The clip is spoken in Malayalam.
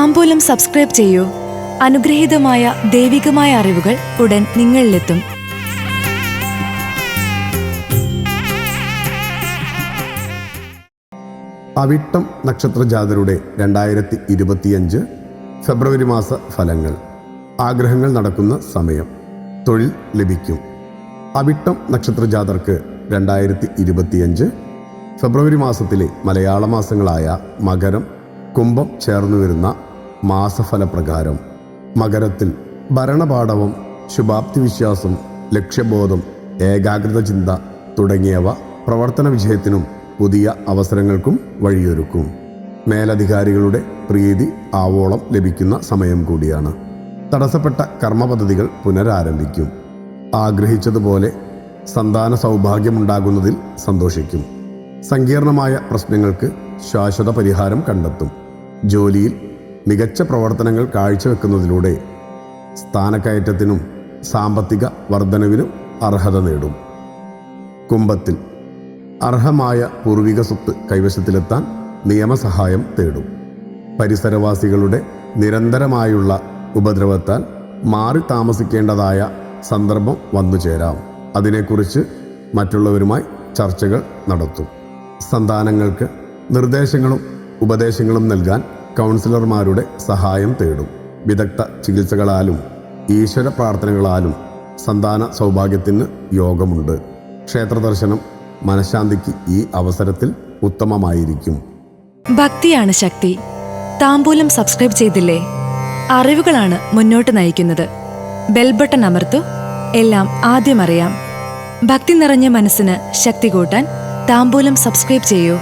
താമ്പൂലം സബ്സ്ക്രൈബ് ചെയ്യൂ. അനുഗ്രഹീതമായ ദൈവികമായ അറിവുകൾ ഉടൻ നിങ്ങളിലെത്തും. അവിട്ടം നക്ഷത്രജാതരുടെ രണ്ടായിരത്തി ഇരുപത്തിയഞ്ച് ഫെബ്രുവരി മാസ ഫലങ്ങൾ. ആഗ്രഹങ്ങൾ നടക്കുന്ന സമയം. തൊഴിൽ ലഭിക്കും. അവിട്ടം നക്ഷത്രജാതർക്ക് രണ്ടായിരത്തി ഇരുപത്തിയഞ്ച് ഫെബ്രുവരി മാസത്തിലെ മലയാള മാസങ്ങളായ മകരം കുംഭം ചേർന്നു വരുന്ന മാസഫലപ്രകാരം മകരത്തിൽ ഭരണപാഠവും ശുഭാപ്തി വിശ്വാസം ലക്ഷ്യബോധം ഏകാഗ്രത ചിന്ത തുടങ്ങിയവ പ്രവർത്തന വിജയത്തിനും പുതിയ അവസരങ്ങൾക്കും വഴിയൊരുക്കും. മേലധികാരികളുടെ പ്രീതി ആവോളം ലഭിക്കുന്ന സമയം കൂടിയാണ്. തടസ്സപ്പെട്ട കർമ്മ പദ്ധതികൾ പുനരാരംഭിക്കും. ആഗ്രഹിച്ചതുപോലെ സന്താന സൗഭാഗ്യമുണ്ടാകുന്നതിൽ സന്തോഷിക്കും. സങ്കീർണമായ പ്രശ്നങ്ങൾക്ക് ശാശ്വത പരിഹാരം കണ്ടെത്തും. ജോലിയിൽ മികച്ച പ്രവർത്തനങ്ങൾ കാഴ്ചവെക്കുന്നതിലൂടെ സ്ഥാനക്കയറ്റത്തിനും സാമ്പത്തിക വർധനവിനും അർഹത നേടും. കുംഭത്തിൽ അർഹമായ പൂർവിക സ്വത്ത് കൈവശത്തിലെത്താൻ നിയമസഹായം തേടും. പരിസരവാസികളുടെ നിരന്തരമായുള്ള ഉപദ്രവത്താൽ മാറി താമസിക്കേണ്ടതായ സന്ദർഭം വന്നു ചേരാം. അതിനെക്കുറിച്ച് മറ്റുള്ളവരുമായി ചർച്ചകൾ നടത്തും. സന്താനങ്ങൾക്ക് നിർദ്ദേശങ്ങളും ഉപദേശങ്ങളും നൽകാൻ കൗൺസിലർമാരുടെ സഹായം തേടും. വിദഗ്ധ ചികിത്സകളാലും ഈശ്വര പ്രാർത്ഥനകളാലും സന്താന സൗഭാഗ്യത്തിന് യോഗമുണ്ട്. ക്ഷേത്ര ദർശനം മനഃശാന്തിക്ക് ഈ അവസരത്തിൽ ഉത്തമമായിരിക്കും. ഭക്തിയാണ് ശക്തി. താമ്പൂലം സബ്സ്ക്രൈബ് ചെയ്തില്ലേ? അറിവുകളാണ് മുന്നോട്ട് നയിക്കുന്നത്. ബെൽബട്ടൺ അമർത്തു എല്ലാം ആദ്യം അറിയാം. ഭക്തി നിറഞ്ഞ മനസ്സിന് ശക്തി കൂട്ടാൻ താമ്പൂലം സബ്സ്ക്രൈബ് ചെയ്യൂ.